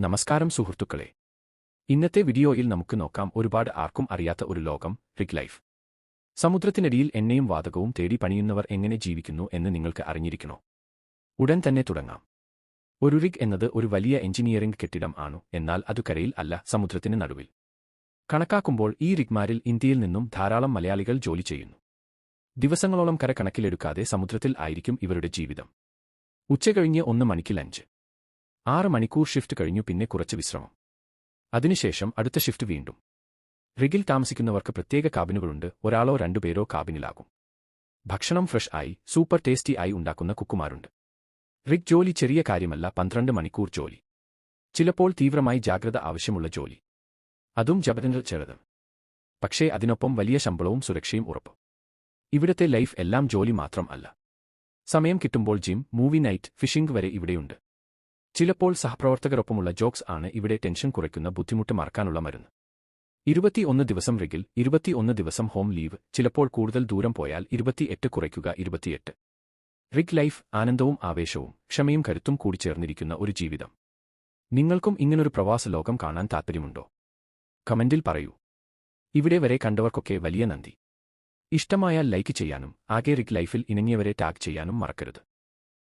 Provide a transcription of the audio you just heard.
നമസ്കാരം സുഹൃത്തുക്കളെ. ഇന്നത്തെ വീഡിയോയിൽ നമുക്ക് നോക്കാം ഒരുപാട് ആർക്കും അറിയാത്ത ഒരു ലോകം റിഗ് ലൈഫ്. സമുദ്രത്തിനടിയിൽ എണ്ണയും വാതകവും തേടി പണിയുന്നവർ എങ്ങനെ ജീവിക്കുന്നു എന്ന് നിങ്ങൾക്ക് അറിഞ്ഞിരിക്കണോ? ഉടൻ തന്നെ തുടങ്ങാം. ഒരു റിഗ് എന്നത് ഒരു വലിയ എഞ്ചിനീയറിംഗ് കെട്ടിടം ആണ് എന്നാൽ അത് കരയിൽ അല്ല സമുദ്രത്തിന് നടുവിൽ. കണക്കാക്കുമ്പോൾ ഈ റിഗ്മാരിൽ ഇന്ത്യയിൽ നിന്നും ധാരാളം മലയാളികൾ ജോലി ചെയ്യുന്നു. ദിവസങ്ങളോളം കര കണക്കിലെടുക്കാതെ സമുദ്രത്തിൽ ആയിരിക്കും ഇവരുടെ ജീവിതം. ഉച്ചകഴിഞ്ഞ് ഒന്ന് മണിക്ക് ലഞ്ച്. ആറ് മണിക്കൂർ ഷിഫ്റ്റ് കഴിഞ്ഞു പിന്നെ കുറച്ച് വിശ്രമം. അതിനുശേഷം അടുത്ത ഷിഫ്റ്റ് വീണ്ടും. റിഗിൽ താമസിക്കുന്നവർക്ക് പ്രത്യേക കാബിനുകളുണ്ട് ഒരാളോ രണ്ടുപേരോ കാബിനിലാകും. ഭക്ഷണം ഫ്രഷ് ആയി സൂപ്പർ ടേസ്റ്റി ആയി ഉണ്ടാക്കുന്ന കുക്കുമാരുണ്ട്. റിഗ് ജോലി ചെറിയ കാര്യമല്ല പന്ത്രണ്ട് മണിക്കൂർ ജോലി. ചിലപ്പോൾ തീവ്രമായി ജാഗ്രത ആവശ്യമുള്ള ജോലി. അതും ജപനങ്ങൾ ചെറുത്. പക്ഷേ അതിനൊപ്പം വലിയ ശമ്പളവും സുരക്ഷയും ഉറപ്പ്. ഇവിടത്തെ ലൈഫ് എല്ലാം ജോലി മാത്രം അല്ല. സമയം കിട്ടുമ്പോൾ ജിം മൂവി നൈറ്റ് ഫിഷിംഗ് വരെ ഇവിടെയുണ്ട്. ചിലപ്പോൾ സഹപ്രവർത്തകരൊപ്പമുള്ള ജോക്സ് ആണ് ഇവിടെ ടെൻഷൻ കുറയ്ക്കുന്ന ബുദ്ധിമുട്ട് മറക്കാനുള്ള മരുന്ന്. ഇരുപത്തിയൊന്ന് ദിവസം റിഗിൽ ഇരുപത്തിയൊന്ന് ദിവസം ഹോം ലീവ് ചിലപ്പോൾ കൂടുതൽ ദൂരം പോയാൽ ഇരുപത്തിയെട്ട് കുറയ്ക്കുക ഇരുപത്തിയെട്ട്. റിഗ് ലൈഫ് ആനന്ദവും ആവേശവും ക്ഷമയും കരുത്തും കൂടിച്ചേർന്നിരിക്കുന്ന ഒരു ജീവിതം. നിങ്ങൾക്കും ഇങ്ങനൊരു പ്രവാസ ലോകം കാണാൻ താൽപ്പര്യമുണ്ടോ? കമന്റിൽ പറയൂ. ഇവിടെ വരെ കണ്ടവർക്കൊക്കെ വലിയ നന്ദി. ഇഷ്ടമായാൽ ലൈക്ക് ചെയ്യാനും ആകെ റിഗ് ലൈഫിൽ ഇണങ്ങിയവരെ ടാഗ് ചെയ്യാനും മറക്കരുത്.